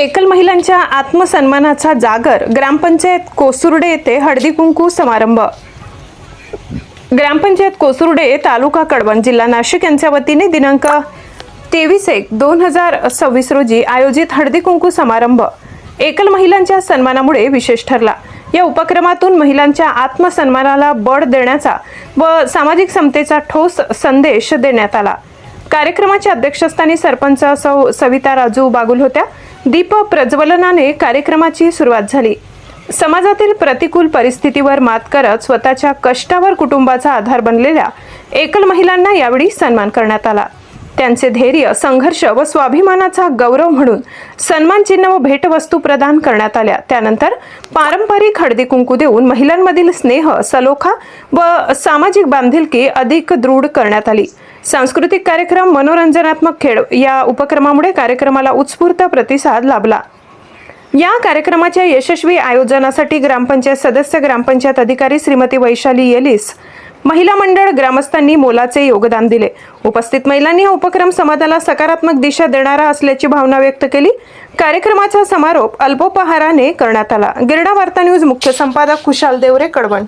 एकल महिलांच्या आत्मसन्मानाचा जागर ग्रामपंचायत कोसुर्डे येथे हळदी कुंकू समारंभ. ग्रामपंचायत कोसुर्डे तालुका कडवण जिल्हा नाशिक यांच्या वतीने दिनांक तेवीस एक दोन हजार सव्वीस रोजी आयोजित हळदी कुंकू समारंभ एकल महिलांच्या सन्मानामुळे विशेष ठरला. या उपक्रमातून महिलांच्या आत्मसन्मानाला बळ देण्याचा व सामाजिक समतेचा ठोस संदेश देण्यात आला. कार्यक्रमाच्या अध्यक्षस्थानी सरपंच सौ सविता राजू बागुल होत्या. दीप प्रज्वलनाने कार्यक्रमाची सुरुवात झाली. समाजातील प्रतिकूल परिस्थितीवर मात करत स्वतःच्या कष्टावर कुटुंबाचा आधार बनलेल्या एकल महिलांना यावेळी सन्मान करण्यात आला. त्यांचे धैर्य संघर्ष व स्वाभिमानाचा गौरव म्हणून सन्मान चिन्ह व भेटवस्तू प्रदान करण्यात आल्या. त्यानंतर पारंपरिक हळदी कुंकू देऊन महिलांमधील स्नेह सलोखा व सामाजिक बांधिलकी अधिक दृढ करण्यात आली. सांस्कृतिक कार्यक्रम मनोरंजनात्मक खेळ या उपक्रमामुळे कार्यक्रमाला उत्स्फूर्त प्रतिसाद लाभला. या कार्यक्रमाच्या यशस्वी आयोजनासाठी ग्रामपंचायत सदस्य ग्रामपंचायत अधिकारी श्रीमती वैशाली येलिस महिला मंडळ ग्रामस्थांनी मोलाचे योगदान दिले. उपस्थित महिलांनी हा उपक्रम समाजाला सकारात्मक दिशा देणारा असल्याची भावना व्यक्त केली. कार्यक्रमाचा समारोप अल्पोपहाराने करण्यात आला. गिरडा वार्ता न्यूज मुख्य संपादक कुशाल देवरे कडवण.